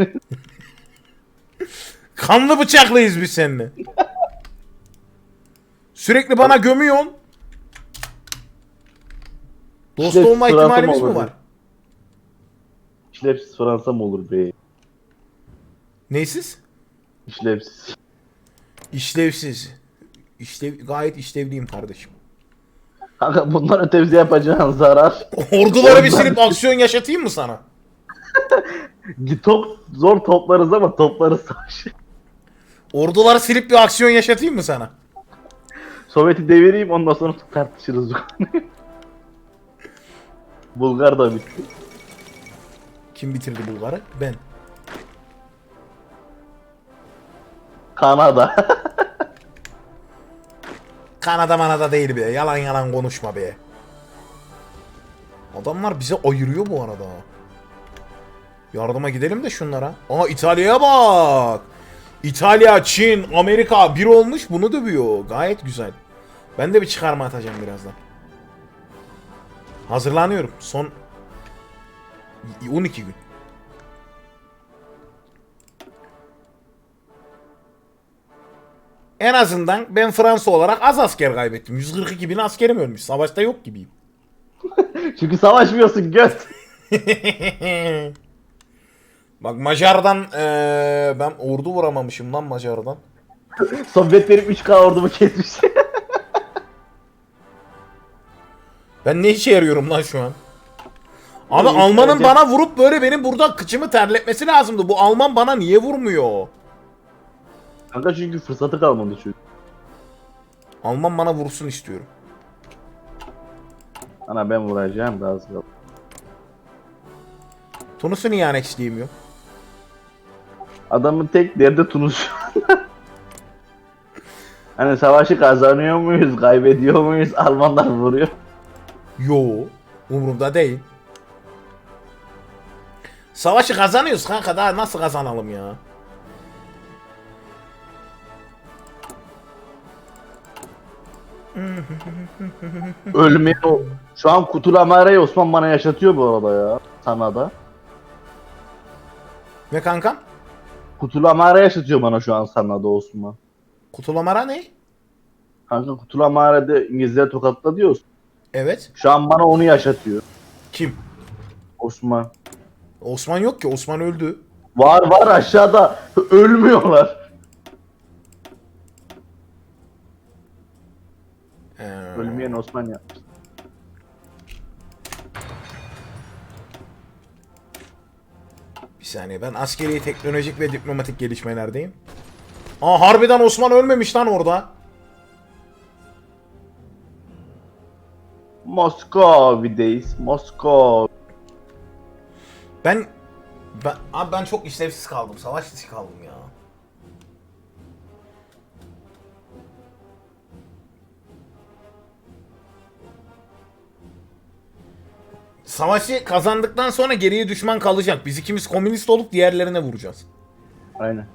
Kanlı bıçaklıyız biz seninle. Sürekli bana gömüyorsun. Dost İşte olma ihtimalimiz mı mi olur var? İşlevsiz Fransa mı olur be? Neysiz? İşlevsiz. İşlevsiz. İşlev, gayet işlevliyim kardeşim. Kanka bundan ötemizi yapacağın zarar. Orduları bir silip aksiyon yaşatayım mı sana? Top, zor toplarız ama toplarız savaşı. Orduları silip bir aksiyon yaşatayım mı sana? Sovyet'i devireyim ondan sonra tartışırız. Bulgar da bitti. Kim bitirdi Bulgar'ı? Ben. Kanada. Kanada manada değil be. Yalan yalan konuşma be. Adamlar bize ayırıyor bu arada. Yardıma gidelim de şunlara. Aa İtalya'ya bak. İtalya, Çin, Amerika bir olmuş bunu dövüyor. Gayet güzel. Ben de bir çıkarma atacağım birazdan. Hazırlanıyorum. Son 12 gün. En azından ben Fransa olarak az asker kaybettim. 142 bin askerim ölmüş. Savaşta yok gibiyim. Çünkü savaşmıyorsun göt. Bak Macar'dan eee, ben ordu vuramamışım lan Macar'dan. Sovyet benim 3K ordumu kesmiş. Ben ne işe yarıyorum lan şu an? Abi Oğlum, Alman'ın bence- bana vurup böyle benim burada kıçımı terletmesi lazımdı. Bu Alman bana niye vurmuyor? Kanka çünkü fırsatı kalmadı çünkü. Alman bana vursun istiyorum. Ana ben vuracağım daha kaldı. Tunus'u niye annexleyemiyor? Adamın tek derdi Tunus. hani savaşı kazanıyor muyuz, kaybediyor muyuz? Almanlar vuruyor. Yo, umurumda değil. Savaşı kazanıyoruz kanka daha nasıl kazanalım ya? Ölmeyen o. Şu an Kutulamara'yı Osman bana yaşatıyor bu arada ya. Sana da. Ne kankam? Kutulamara yaşatıyor bana şu an sana Osman. Kutulamara ne? Kanka Kutulamara'da İngilizler tokatla diyorsun. Evet. Şu an bana onu yaşatıyor. Kim? Osman. Osman yok ki. Osman öldü. Var var aşağıda. Ölmüyorlar. Ee, Ölmeyen Osman ya. Saniye ben askeri teknolojik ve diplomatik gelişmelerdeyim. Aa harbiden Osman ölmemiş lan orada. Moskovi'deyiz. Moskov. Ben ben abi ben çok işlevsiz kaldım. Savaş dışı kaldım Savaşı kazandıktan sonra geriye düşman kalacak. Biz ikimiz komünist olup diğerlerine vuracağız. Aynen.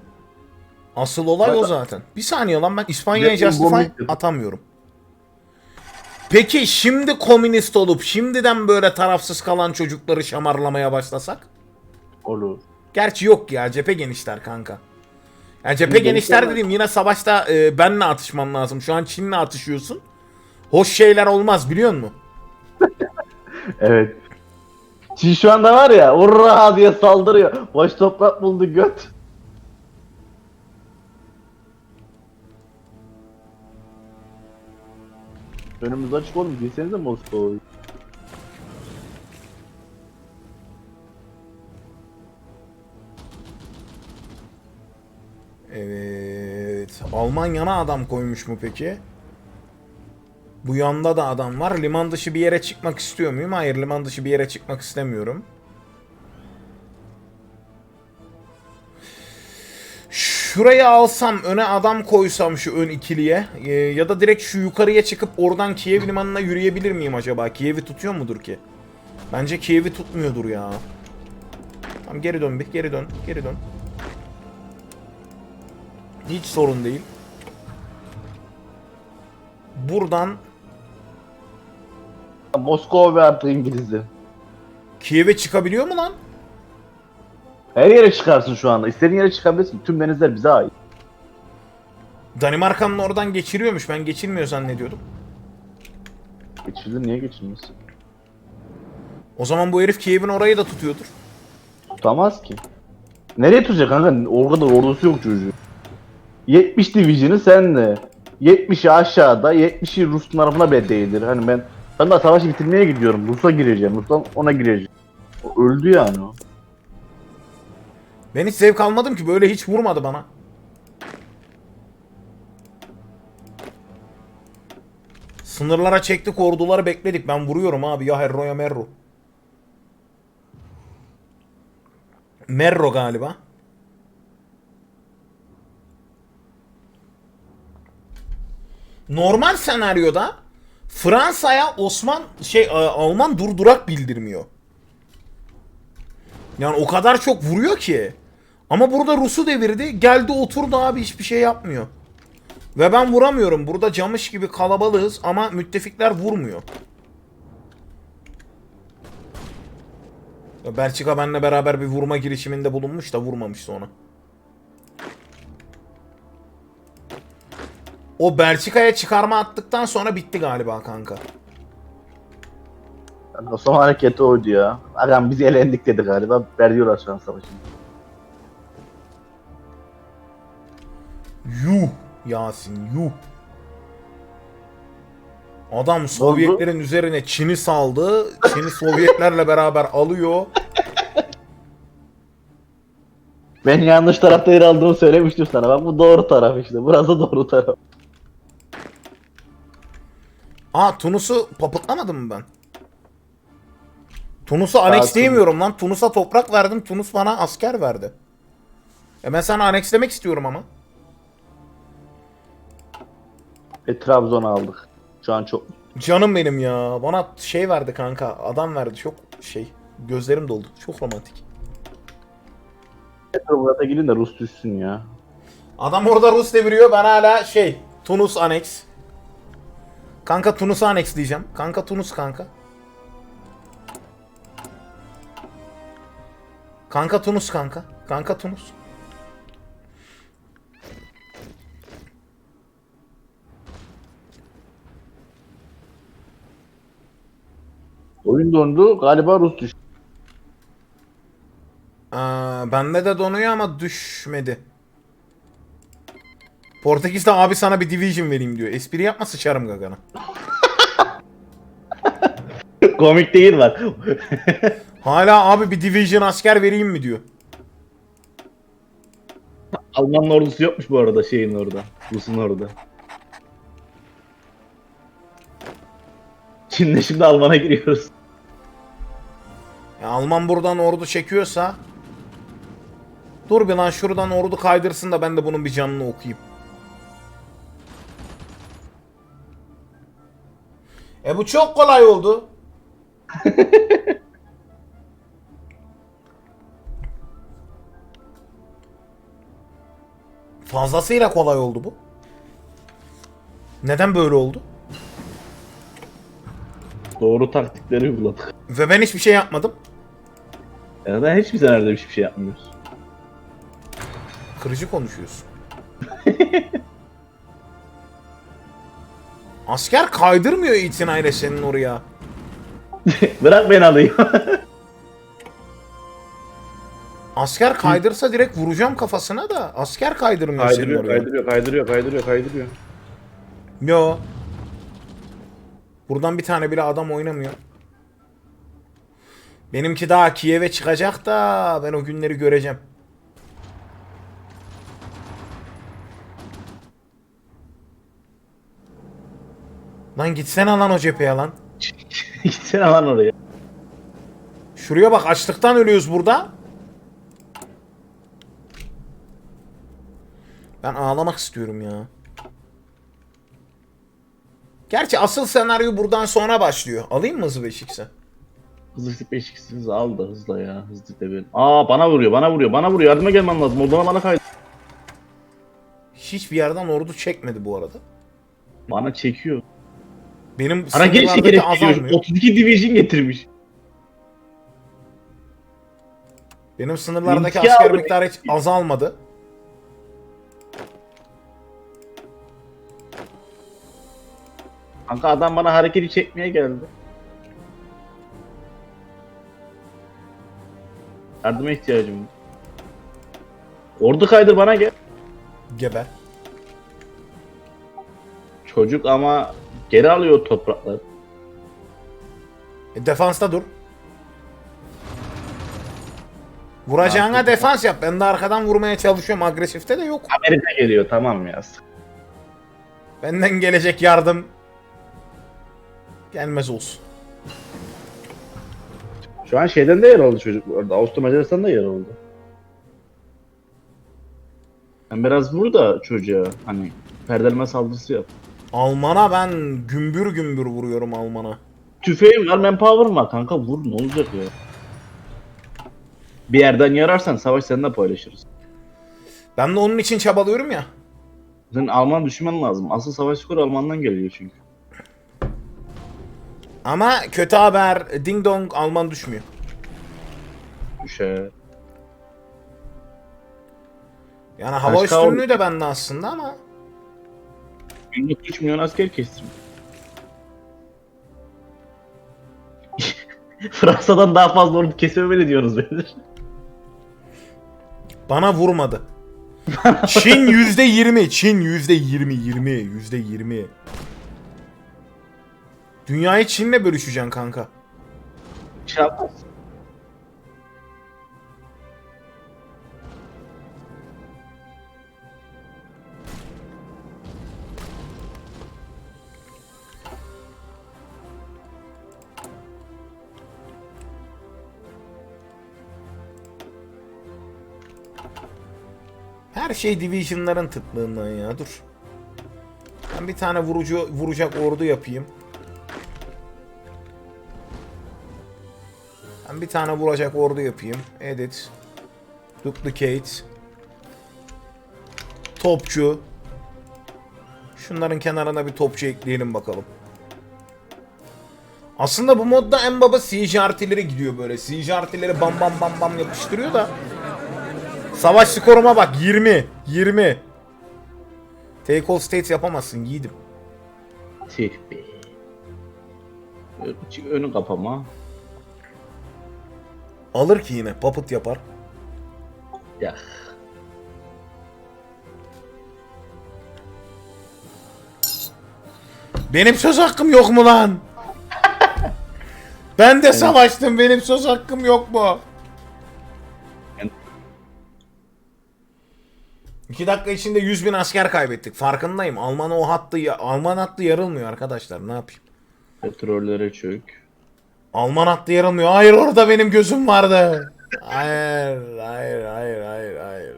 Asıl olay o Zaten-. Bir saniye lan ben İspanya'ya Justify atamıyorum. Peki şimdi komünist olup şimdiden böyle tarafsız kalan çocukları şamarlamaya başlasak? Olur. Gerçi yok ya cephe genişler kanka. Ya cephe genişler dediğim yine savaşta e, benle atışman lazım. Şu an Çin'le atışıyorsun. Hoş şeyler olmaz biliyor musun? Evet. Çin şu anda var ya urra diye saldırıyor. Boş toprak buldu göt. Önümüz açık oğlum. Girsenize Moskova'yı. Evet. Almanya'na adam koymuş mu peki? Bu yanda da adam var. Liman dışı bir yere çıkmak istiyor muyum? Hayır liman dışı bir yere çıkmak istemiyorum. Şuraya alsam öne adam koysam şu ön ikiliye e, ya da direkt şu yukarıya çıkıp oradan Kiev limanına yürüyebilir miyim acaba? Kiev'i tutuyor mudur ki? Bence Kiev'i tutmuyordur ya. Tamam geri dön bir geri dön geri dön. Hiç sorun değil. Buradan Moskova ve artık İngilizler. Kiev'e çıkabiliyor mu lan? Her yere çıkarsın şu anda. İstediğin yere çıkabilirsin. Tüm denizler bize ait. Danimarka'nın oradan geçiriyormuş. Ben geçirmiyor zannediyordum. Geçirdin niye geçirmiyorsun? O zaman bu herif Kiev'in orayı da tutuyordur. Tutamaz ki. Nereye tutacak kanka? O kadar ordusu yok çocuğu. 70 division'ı sende. 70'i aşağıda, 70'i Rus tarafına bile değildir. Hani ben ben daha savaşı bitirmeye gidiyorum. Rus'a gireceğim. Rus'tan ona gireceğim. O öldü yani o. Ben hiç zevk almadım ki böyle hiç vurmadı bana. Sınırlara çektik orduları bekledik. Ben vuruyorum abi ya Herro ya Merro. Merro galiba. Normal senaryoda Fransa'ya Osman şey A- Alman durdurak bildirmiyor. Yani o kadar çok vuruyor ki. Ama burada Rus'u devirdi. Geldi oturdu abi hiçbir şey yapmıyor. Ve ben vuramıyorum. Burada camış gibi kalabalığız ama müttefikler vurmuyor. Belçika benimle beraber bir vurma girişiminde bulunmuş da vurmamıştı onu. O Belçika'ya çıkarma attıktan sonra bitti galiba kanka. Yani son hareketi oydu ya. Agam biz elendik dedi galiba. Veriyorlar şu an savaşı. Yuh Yasin yuh. Adam Sovyetlerin üzerine Çin'i saldı. Çin'i Sovyetlerle beraber alıyor. Ben yanlış tarafta yer aldığımı söylemiştim sana. Bak bu doğru taraf işte. Burası doğru taraf. Aa Tunus'u paputlamadım mı ben? Tunus'u diyemiyorum lan. Tunus'a toprak verdim. Tunus bana asker verdi. E ben sana anekslemek istiyorum ama. Ve Trabzon'u aldık. Şu an çok Canım benim ya. Bana şey verdi kanka. Adam verdi. Çok şey. Gözlerim doldu. Çok romantik. Murat'a gidin de Rus düşsün ya. Adam orada Rus deviriyor. Ben hala şey. Tunus aneks. Kanka Tunus aneks diyeceğim. Kanka Tunus kanka. Kanka Tunus kanka. Kanka Tunus. Oyun dondu. Galiba Rus düştü. Aa, bende de donuyor ama düşmedi. Portekiz'de abi sana bir division vereyim diyor. Espri yapma sıçarım gagana. Komik değil var. Hala abi bir division asker vereyim mi diyor. Alman'ın ordusu yokmuş bu arada şeyin orada. Rus'un orada. Çin'de şimdi Alman'a giriyoruz. Ya Alman buradan ordu çekiyorsa Dur bir lan şuradan ordu kaydırsın da ben de bunun bir canını okuyayım. E bu çok kolay oldu. Fazlasıyla kolay oldu bu. Neden böyle oldu? Doğru taktikleri uyguladık. Ve ben hiçbir şey yapmadım. Ya da hiçbir senaryoda hiçbir şey yapmıyoruz. Kırıcı konuşuyorsun. Asker kaydırmıyor itinayla senin oraya. Bırak ben alayım. Asker kaydırsa direkt vuracağım kafasına da asker kaydırmıyor senin kaydırıyor, oraya. kaydırıyor, kaydırıyor, kaydırıyor, kaydırıyor. Yo. Buradan bir tane bile adam oynamıyor. Benimki daha Kiev'e çıkacak da ben o günleri göreceğim. Lan gitsene lan o cepheye lan. Gitsene lan oraya. Şuraya bak açlıktan ölüyoruz burada. Ben ağlamak istiyorum ya. Gerçi asıl senaryo buradan sonra başlıyor. Alayım mı hızlı beşikse? Hızlı beşiksiniz al da hızla ya. Hızlı de Aa bana vuruyor, bana vuruyor, bana vuruyor. Yardıma gelmem lazım. Oradan bana kaydı. Hiçbir yerden ordu çekmedi bu arada. Bana çekiyor. Benim Bana geri sınırlardaki azalmıyor. geliyor. 32 division getirmiş. Benim sınırlardaki Linki asker aldı. miktarı hiç azalmadı. Kanka adam bana hareketi çekmeye geldi. Yardıma ihtiyacım var. Ordu kaydır bana gel. Geber. Çocuk ama geri alıyor toprakları. E, defansta dur. Vuracağına Artık- defans yap. Ben de arkadan vurmaya çalışıyorum. Agresifte de yok. Amerika geliyor tamam ya. Benden gelecek yardım gelmez olsun. Şu an şeyden de yer aldı çocuk bu arada. Avusturya Macaristan'da yer aldı. Ben biraz vur da çocuğa hani perdeleme saldırısı yap. Alman'a ben gümbür gümbür vuruyorum Alman'a. Tüfeğim var, manpower'ım var kanka vur ne olacak ya. Bir yerden yararsan savaş seninle paylaşırız. Ben de onun için çabalıyorum ya. Senin Alman düşman lazım. Asıl savaş skoru Alman'dan geliyor çünkü. Ama kötü haber ding dong Alman düşmüyor. Düşe. Yani hava Başka üstünlüğü de bende aslında ama Günlük 3 milyon asker kestim. Fransa'dan daha fazla ordu kesememeli diyoruz beyler. bana vurmadı. Çin yüzde yirmi, Çin yüzde yirmi, yirmi, yüzde yirmi. Dünyayı Çin'le bölüşeceksin kanka. Şey yapmaz. Her şey Division'ların tıklığından ya dur. Ben bir tane vurucu vuracak ordu yapayım. Ben bir tane vuracak ordu yapayım. Edit. Duplicate. Topçu. Şunların kenarına bir topçu ekleyelim bakalım. Aslında bu modda en baba siege artileri gidiyor böyle. Siege artileri bam bam bam bam yapıştırıyor da. Savaş skoruma bak 20. 20. Take all states yapamazsın yiğidim. Tüh be. Ö- Önü kapama. Alır ki yine puppet yapar. Ya. Benim söz hakkım yok mu lan? ben de savaştım benim söz hakkım yok mu? İki dakika içinde 100 bin asker kaybettik. Farkındayım. Alman o hattı, Alman hattı yarılmıyor arkadaşlar. Ne yapayım? Petrollere çök. Alman hattı yarılmıyor. Hayır orada benim gözüm vardı. Hayır, hayır, hayır, hayır, hayır.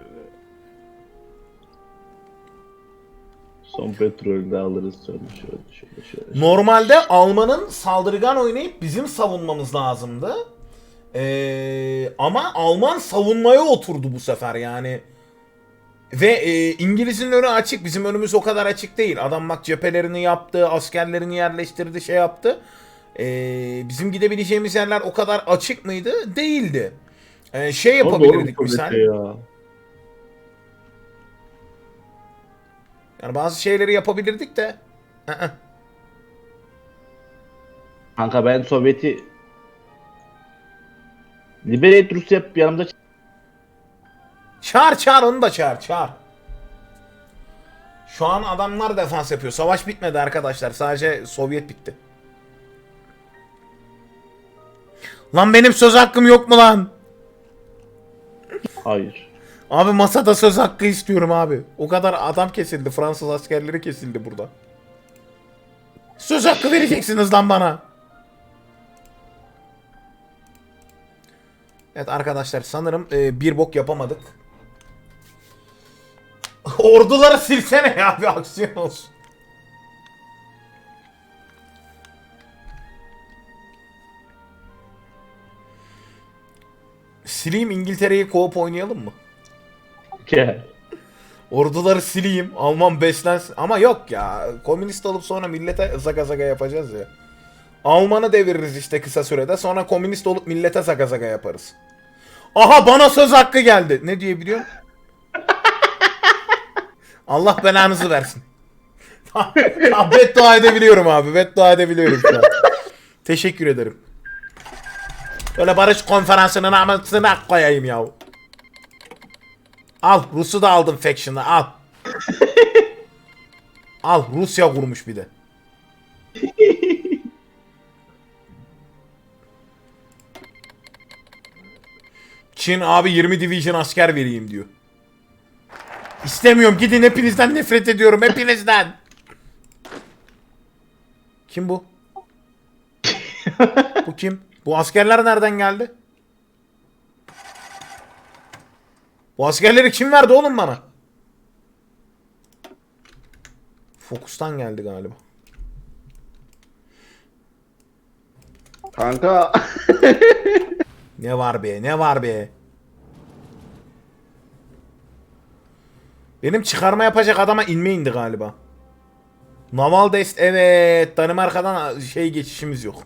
Son petrolü de alırız sonra şöyle şöyle şöyle. Normalde Alman'ın saldırgan oynayıp bizim savunmamız lazımdı. Ee, ama Alman savunmaya oturdu bu sefer yani. Ve e, İngiliz'in önü açık. Bizim önümüz o kadar açık değil. Adam bak cephelerini yaptı, askerlerini yerleştirdi, şey yaptı. Ee, bizim gidebileceğimiz yerler o kadar açık mıydı? Değildi. Ee, şey yapabilirdik bir misal. ya. Yani bazı şeyleri yapabilirdik de. Aa. Kanka ben Sovyet'i Liberate Rusya yap yanımda Çağır çağır onu da çağır çağır. Şu an adamlar defans yapıyor. Savaş bitmedi arkadaşlar. Sadece Sovyet bitti. Lan benim söz hakkım yok mu lan? Hayır. Abi masada söz hakkı istiyorum abi. O kadar adam kesildi. Fransız askerleri kesildi burada. Söz hakkı vereceksiniz lan bana. Evet arkadaşlar sanırım e, bir bok yapamadık. Orduları silsene ya bir aksiyon olsun. Sileyim İngiltere'yi co-op oynayalım mı? Gel. Orduları sileyim. Alman beslensin. Ama yok ya. Komünist olup sonra millete zaga zaga yapacağız ya. Alman'ı deviririz işte kısa sürede. Sonra komünist olup millete zaga zaga yaparız. Aha bana söz hakkı geldi. Ne diyebiliyor? Allah belanızı versin. beddua edebiliyorum abi. Beddua edebiliyorum şu an. Teşekkür ederim. Böyle barış konferansının amına koyayım ya. Al Rus'u da aldım faction'a al. al Rusya kurmuş bir de. Çin abi 20 division asker vereyim diyor. İstemiyorum gidin hepinizden nefret ediyorum hepinizden. Kim bu? bu kim? Bu askerler nereden geldi? Bu askerleri kim verdi oğlum bana? Fokus'tan geldi galiba. Kanka Ne var be ne var be. Benim çıkarma yapacak adama inme indi galiba. Naval Dest evet Danimarka'dan şey geçişimiz yok.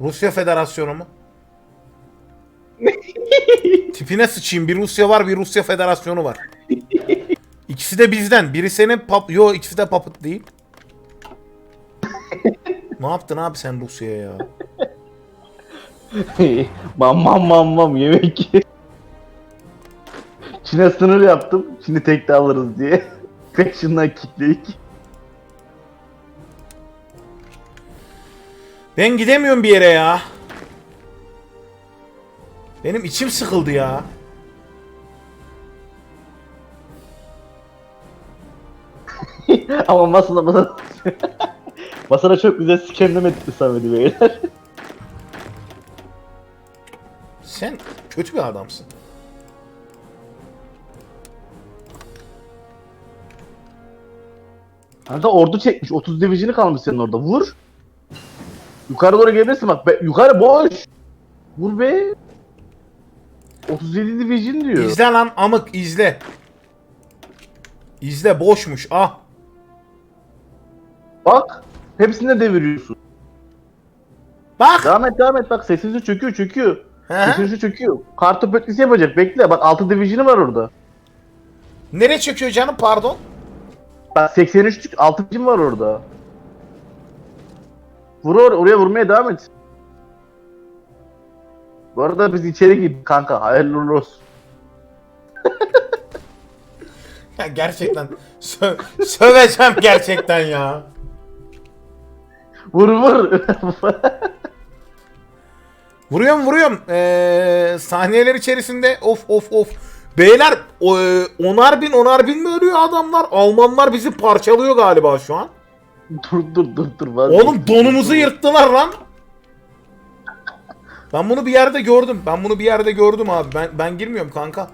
Rusya Federasyonu mu? Tipine sıçayım. Bir Rusya var, bir Rusya Federasyonu var. İkisi de bizden. Biri senin pap... Yo ikisi de papıt değil. ne yaptın abi sen Rusya'ya ya? mam mam mam mam yemek. Çin'e sınır yaptım. Çin'i tekte alırız diye. Faction'dan kitleyik. Ben gidemiyorum bir yere ya. Benim içim sıkıldı ya. Ama masada masada masada çok güzel skemlemedik mi Samet'i beyler? Sen kötü bir adamsın. Kanka ordu çekmiş. 30 division'ı kalmış senin orada. Vur. Yukarı doğru gelebilirsin bak. Be, yukarı boş. Vur be. 37 division diyor. İzle lan amık izle. İzle boşmuş ah. Bak. Hepsini de deviriyorsun. Bak. Devam et devam et bak sessizce çöküyor çöküyor. Sessizce çöküyor. Kartopu etkisi yapacak bekle. Bak 6 division'ı var orada. Nereye çöküyor canım pardon? Bak 83 6 division var orada. Vur or oraya vurmaya devam et. Bu arada biz içeri gittik kanka. Hayırlı uğurlu olsun. Ya gerçekten sö- söveceğim gerçekten ya. Vur vur. Vuruyorum vuruyorum. Ee, saniyeler içerisinde of of of. Beyler e, onar bin onar bin mi ölüyor adamlar? Almanlar bizi parçalıyor galiba şu an. dur dur dur dur. vazgeç. Oğlum donumuzu yırttılar lan. Ben bunu bir yerde gördüm. Ben bunu bir yerde gördüm abi. Ben ben girmiyorum kanka.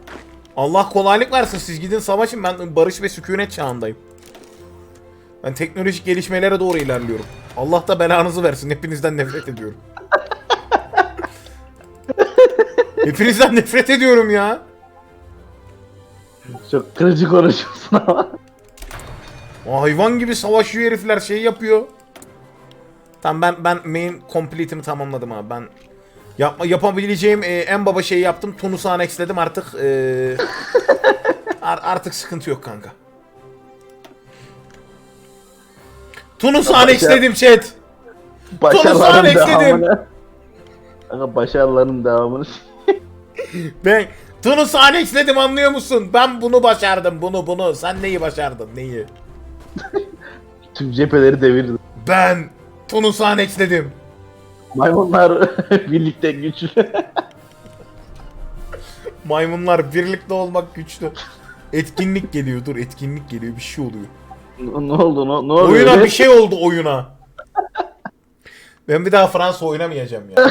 Allah kolaylık versin. Siz gidin savaşın. Ben barış ve sükunet çağındayım. Ben teknolojik gelişmelere doğru ilerliyorum. Allah da belanızı versin. Hepinizden nefret ediyorum. Hepinizden nefret ediyorum ya. Çok kırıcı konuşuyorsun ama. Hayvan gibi savaşıyor herifler şey yapıyor. Tamam ben ben main complete'imi tamamladım abi. Ben yapma yapabileceğim e, en baba şeyi yaptım. Tunus'u annexledim artık. E, ar- artık sıkıntı yok kanka. Tunus'u annexledim chat. Başarıların ekledim. devamını. Kanka başarıların devamını. Ben Tunus'u annexledim anlıyor musun? Ben bunu başardım bunu bunu. Sen neyi başardın neyi? Tüm cepheleri devirdi. Ben Tunus'u annexledim. Maymunlar birlikte güçlü. Maymunlar birlikte olmak güçlü. Etkinlik geliyor dur etkinlik geliyor bir şey oluyor. ne oldu ne, ne oluyor? Oyuna bir şey oldu oyuna. Ben bir daha Fransa oynamayacağım ya.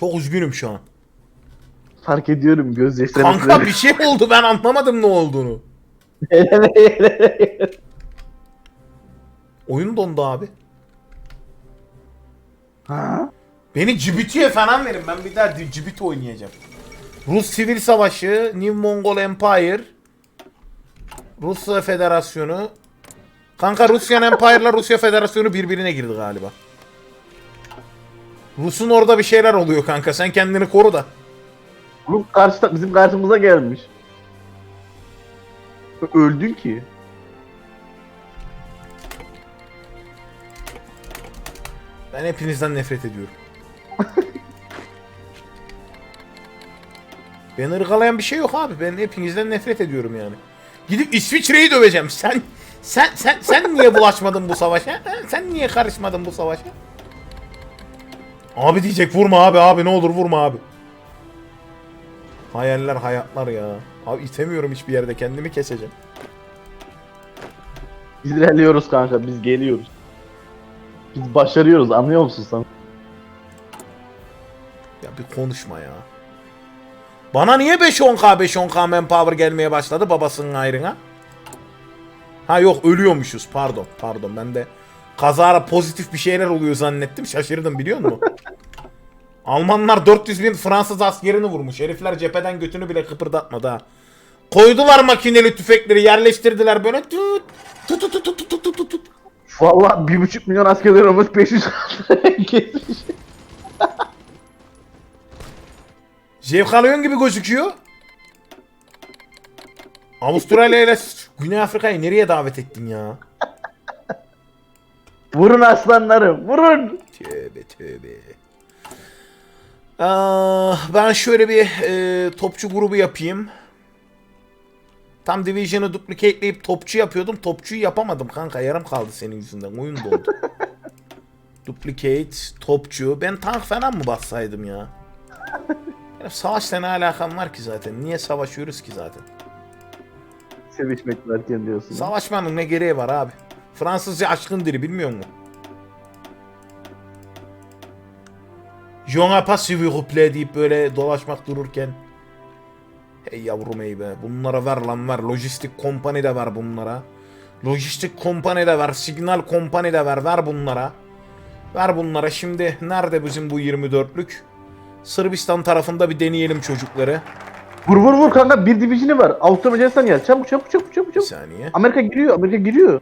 Çok üzgünüm şu an. Fark ediyorum gözyaşlarını. Kanka bir şey oldu ben anlamadım ne olduğunu. Oyun dondu abi. ha? Beni Cibütü'ye falan verin. Ben bir daha Cibütü oynayacağım. Rus Sivil Savaşı, New Mongol Empire, Rusya Federasyonu, Kanka Russian Empire'la Rusya Federasyonu birbirine girdi galiba. Rus'un orada bir şeyler oluyor kanka. Sen kendini koru da. Rus karşı bizim karşımıza gelmiş. Öldün ki. Ben hepinizden nefret ediyorum. Beni ırgalayan bir şey yok abi. Ben hepinizden nefret ediyorum yani. Gidip İsviçre'yi döveceğim. Sen sen sen sen niye bulaşmadın bu savaşa? Sen niye karışmadın bu savaşa? Abi diyecek vurma abi abi ne olur vurma abi. Hayaller hayatlar ya. Abi itemiyorum hiçbir yerde kendimi keseceğim. İlerliyoruz kanka biz geliyoruz. Biz başarıyoruz anlıyor musun sen? Ya bir konuşma ya. Bana niye 5-10k 5-10k manpower gelmeye başladı babasının ayrına? Ha yok ölüyormuşuz pardon pardon ben de kazara pozitif bir şeyler oluyor zannettim şaşırdım biliyor musun? Almanlar 400 bin Fransız askerini vurmuş. Herifler cepheden götünü bile kıpırdatmadı ha. Koydular makineli tüfekleri yerleştirdiler böyle tut tut tut tut tut tut tut tut. Valla bir buçuk milyon askerler olmuş 500 kesmiş. Gibi gözüküyor. Avustralya ile Güney Afrika'yı nereye davet ettin ya? Vurun aslanlarım vurun. Tövbe tövbe. Ah, ben şöyle bir e, topçu grubu yapayım. Tam Division'ı duplicate'leyip topçu yapıyordum. Topçuyu yapamadım kanka. Yarım kaldı senin yüzünden. Oyun doldu. Duplicate, topçu. Ben tank falan mı bassaydım ya? Benim savaşla ne alakam var ki zaten? Niye savaşıyoruz ki zaten? Sevişmek varken diyorsun. Savaşmanın ne gereği var abi? Fransızca aşkın dili bilmiyor musun? Je n'ai pas plaît deyip böyle dolaşmak dururken. Hey yavrum hey be. Bunlara ver lan ver. Lojistik kompani de ver bunlara. Lojistik kompani de ver. Signal kompani de ver. Ver bunlara. Ver bunlara. Şimdi nerede bizim bu 24'lük? Sırbistan tarafında bir deneyelim çocukları. Vur vur vur kanka bir division'i var. Avusturya Macaristan gel. Çabuk çabuk çabuk çabuk Bir çabuk. saniye. Amerika giriyor Amerika giriyor.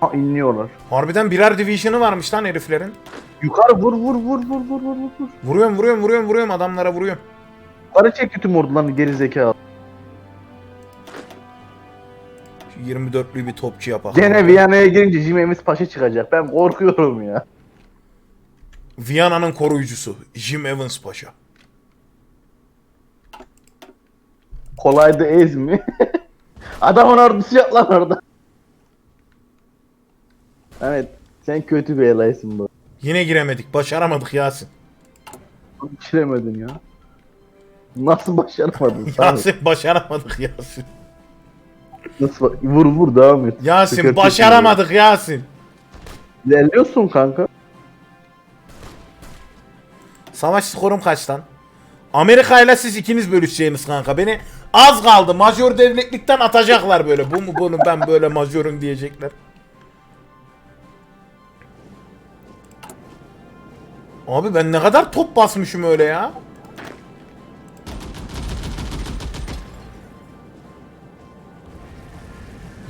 Ha inliyorlar. Harbiden birer division'ı varmış lan heriflerin. Yukarı vur vur vur vur vur vur vur. vur. Vuruyorum vuruyorum vuruyorum vuruyorum adamlara vuruyorum. Yukarı çekti tüm ordularını geri zekalı. Şu 24'lü bir topçu yapalım. Gene Viyana'ya girince Jimemiz Paşa çıkacak. Ben korkuyorum ya. Viyana'nın koruyucusu Jim Evans Paşa. Kolaydı ez mi? Adamın ordusu yok lan orada. Evet. Sen kötü bir elaysın bu. Yine giremedik. Başaramadık Yasin. Geçiremedin ya. Nasıl başaramadın? Yasin başaramadık Yasin. Nasıl ba- Vur vur devam et. Yasin Sıkıntı başaramadık Yasin. İlerliyorsun kanka. Savaş skorum kaç lan? Amerika ile siz ikiniz bölüşeceğiniz kanka. Beni az kaldı. Majör devletlikten atacaklar böyle. Bu mu bunu ben böyle majörüm diyecekler. Abi ben ne kadar top basmışım öyle ya.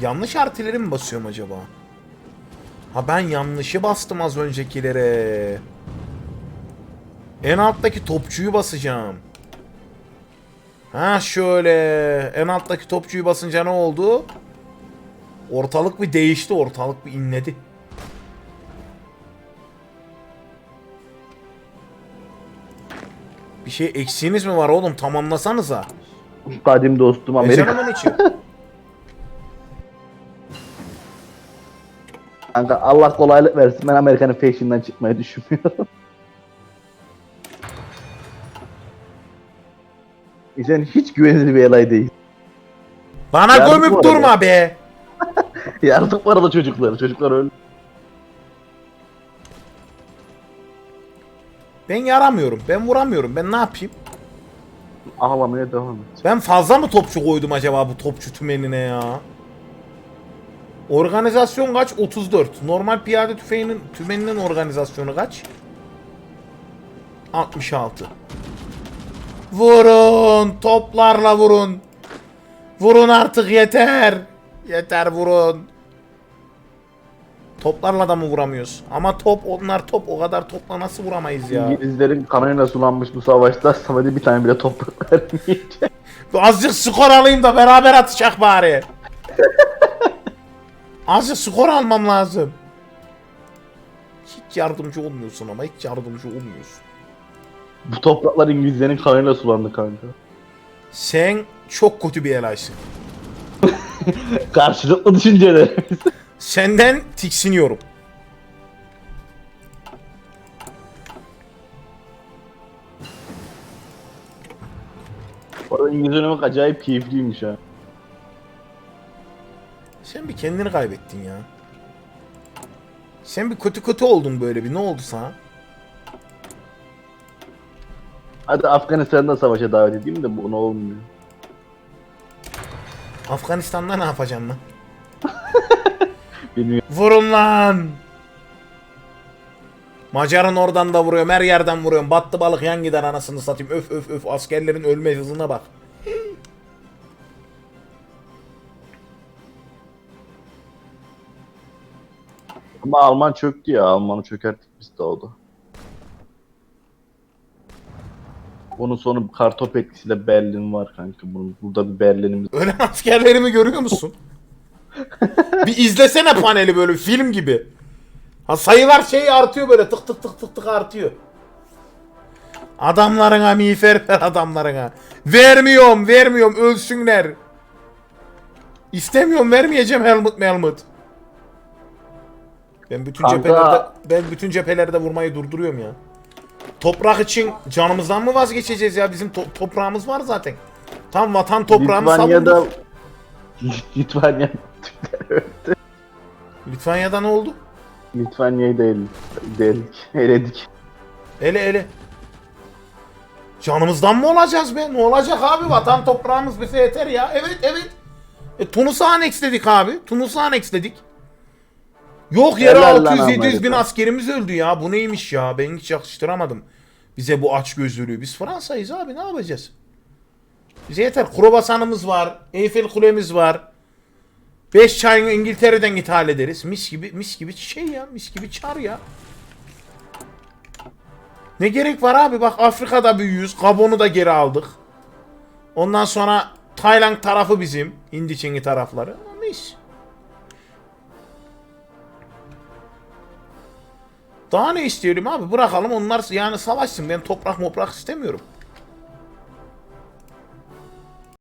Yanlış artileri mi basıyorum acaba? Ha ben yanlışı bastım az öncekilere. En alttaki topçuyu basacağım. Ha şöyle. En alttaki topçuyu basınca ne oldu? Ortalık bir değişti. Ortalık bir inledi. Şey eksiğiniz mi var oğlum? Tamamlasanıza. Kadim dostum Amerika. Yaşanımın içi. Kanka Allah kolaylık versin. Ben Amerika'nın fashion'dan çıkmayı düşünmüyorum. E Sen hiç güvenilir bir elay değil. Bana Yardım gömüp var durma be. Yardık var da çocuklar. Çocuklar öldü. Ben yaramıyorum. Ben vuramıyorum. Ben ne yapayım? Ağlamaya devam et. Ben fazla mı topçu koydum acaba bu topçu tümenine ya? Organizasyon kaç? 34. Normal piyade tüfeğinin tümeninin organizasyonu kaç? 66. Vurun. Toplarla vurun. Vurun artık yeter. Yeter vurun. Toplarla da mı vuramıyoruz? Ama top onlar top o kadar topla nasıl vuramayız ya? İngilizlerin kanıyla sulanmış bu savaşta Samet'e bir tane bile toprak vermeyecek. Azıcık skor alayım da beraber atacak bari. Azıcık skor almam lazım. Hiç yardımcı olmuyorsun ama hiç yardımcı olmuyorsun. Bu topraklar İngilizlerin kanıyla sulandı kanka. Sen çok kötü bir helaysın. Karşılıklı düşüncelerimiz. Senden tiksiniyorum. Orada İngiliz oynamak acayip keyifliymiş ha. Sen bir kendini kaybettin ya. Sen bir kötü kötü oldun böyle bir. Ne oldu sana? Hadi Afganistan'da savaşa davet edeyim de bu ne olmuyor. Afganistan'da ne yapacaksın lan? Bilmiyorum. Vurun lan! Macar'ın oradan da vuruyorum, her yerden vuruyorum. Battı balık yan gider anasını satayım. Öf öf öf askerlerin ölme hızına bak. Ama Alman çöktü ya. Alman'ı çökerttik biz de oldu. Bunun sonu kartop etkisiyle Berlin var kanka. Bunun, burada bir Berlin'imiz Ölen askerlerimi görüyor musun? Bir izlesene paneli böyle film gibi. Ha sayılar şey artıyor böyle tık tık tık tık tık artıyor. Adamlarına miğfer ver adamlarına. Vermiyorum vermiyorum ölsünler. İstemiyorum vermeyeceğim helmut melmut. Ben bütün Kanka- cephelerde ben bütün cephelerde vurmayı durduruyorum ya. Toprak için canımızdan mı vazgeçeceğiz ya? Bizim to- toprağımız var zaten. Tam vatan toprağımız Litvanya'da savunduk. Litvanya Litvanya'da ne oldu? Litvanya'yı değil. Delik. Eledik. Ele ele. Canımızdan mı olacağız be? Ne olacak abi? Vatan toprağımız bize yeter ya. Evet evet. E, Tunus'u anneksledik abi. Tunus'u anneksledik. Yok yere Helal lan 600-700 bin Amerika. askerimiz öldü ya. Bu neymiş ya? Ben hiç yakıştıramadım. Bize bu aç gözlülüğü. Biz Fransa'yız abi ne yapacağız? Bize yeter. Kruvasanımız var. Eyfel Kulemiz var. Beş çayını İngiltere'den ithal ederiz. Mis gibi mis gibi şey ya. Mis gibi çar ya. Ne gerek var abi? Bak Afrika'da büyüyoruz. Gabon'u da geri aldık. Ondan sonra Tayland tarafı bizim. Hindiçingi tarafları. Mis. Daha ne istiyorum abi? Bırakalım onlar yani savaşsın. Ben toprak moprak istemiyorum.